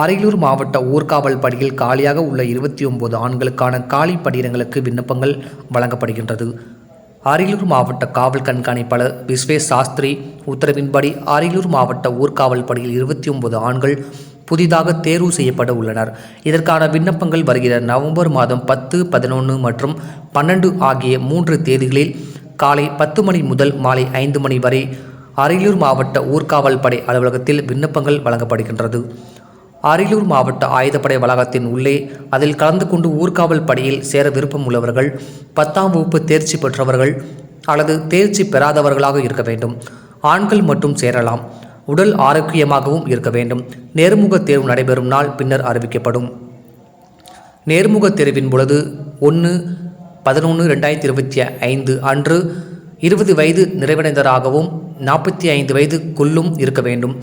அரியலூர் மாவட்ட ஊர்காவல் பணியில் காலியாக உள்ள இருபத்தி ஒன்பது ஆண்களுக்கான காலி பணியிடங்களுக்கு விண்ணப்பங்கள் வழங்கப்படுகின்றது. அரியலூர் மாவட்ட காவல் கண்காணிப்பாளர் விஸ்வேஷ் சாஸ்திரி உத்தரவின்படி அரியலூர் மாவட்ட ஊர்காவல் பணியில் இருபத்தி ஒன்பது ஆண்கள் புதிதாக தேர்வு செய்யப்பட உள்ளனர். இதற்கான விண்ணப்பங்கள் வருகிற நவம்பர் மாதம் பத்து பதினொன்று மற்றும் பன்னெண்டு ஆகிய மூன்று தேதிகளில் காலை பத்து மணி முதல் மாலை ஐந்து மணி வரை அரியலூர் மாவட்ட ஊர்காவல் படை அலுவலகத்தில் விண்ணப்பங்கள் வழங்கப்படுகின்றது. அரியலூர் மாவட்ட ஆயுதப்படை வளாகத்தின் உள்ளே அதில் கலந்து கொண்டு ஊர்காவல் படையில் சேர விருப்பம் உள்ளவர்கள் பத்தாம் வகுப்பு தேர்ச்சி பெற்றவர்கள் அல்லது தேர்ச்சி பெறாதவர்களாக இருக்க வேண்டும். ஆண்கள் மட்டும் சேரலாம். உடல் ஆரோக்கியமாகவும் இருக்க வேண்டும். நேர்முக தேர்வு நடைபெறும் நாள் பின்னர் அறிவிக்கப்படும். நேர்முக தேர்வின் பொழுது ஒன்று பதினொன்று ரெண்டாயிரத்தி இருபத்தி ஐந்து அன்று இருபது வயது நிறைவடைந்தராகவும் நாற்பத்தி ஐந்து வயதுக்குள்ளும் இருக்க வேண்டும்.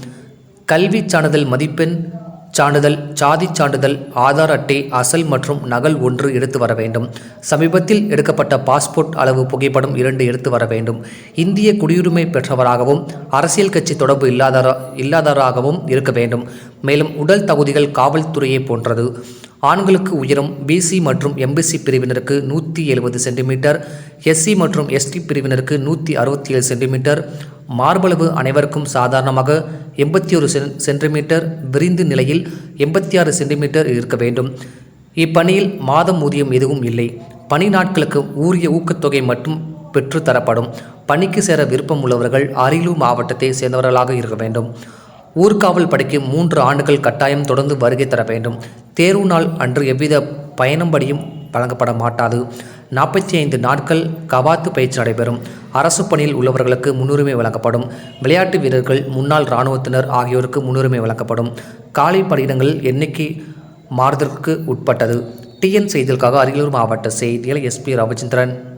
கல்வி சான்றிதழ் மதிப்பெண் சான்றிதழ் சாதிச் சான்றிதழ் ஆதார் அட்டை அசல் மற்றும் நகல் ஒன்று எடுத்து வர வேண்டும். சமீபத்தில் எடுக்கப்பட்ட பாஸ்போர்ட் அளவு புகைப்படம் இரண்டு எடுத்து வர வேண்டும். இந்திய குடியுரிமை பெற்றவராகவும் அரசியல் கட்சி தொடர்பு இல்லாதவரா இல்லாதவராகவும் இருக்க வேண்டும். மேலும் உடல் தகுதிகள் காவல்துறையை போன்றது. ஆண்களுக்கு உயரம் பிசி மற்றும் எம்பிசி பிரிவினருக்கு நூற்றி எழுபது சென்டிமீட்டர் எஸ்சி மற்றும் எஸ்டி பிரிவினருக்கு நூற்றி அறுபத்தி ஏழு சென்டிமீட்டர் மார்பளவு அனைவருக்கும் சாதாரணமாக எண்பத்தி ஒரு சென்டிமீட்டர் விரிந்து நிலையில் எண்பத்தி ஆறு சென்டிமீட்டர் இருக்க வேண்டும். இப்பணியில் மாதம் ஊதியம் எதுவும் இல்லை. பணி நாட்களுக்கு ஊரிய ஊக்கத்தொகை மட்டும் பெற்றுத்தரப்படும் பணிக்கு சேர விருப்பம் உள்ளவர்கள் அரியலூர் மாவட்டத்தை சேர்ந்தவர்களாக இருக்க வேண்டும். ஊர்காவல் படைக்கு மூன்று ஆண்டுகள் கட்டாயம் தொடர்ந்து வருகை தர வேண்டும். தேர்வு நாள் அன்று எவ்வித பயணம்படியும் வழங்கப்பட மாட்டாது. நாற்பத்தி ஐந்து நாட்கள் கவாத்து பயிற்சி நடைபெறும். அரசு பணியில் உள்ளவர்களுக்கு முன்னுரிமை வழங்கப்படும். விளையாட்டு வீரர்கள் முன்னாள் இராணுவத்தினர் ஆகியோருக்கு முன்னுரிமை வழங்கப்படும். காலை பணியிடங்கள் எண்ணிக்கை மாறுதலுக்கு உட்பட்டது. டிஎன் செய்திகளுக்காக அரியலூர் மாவட்ட செய்திகள் எஸ்பி ரவிச்சந்திரன்.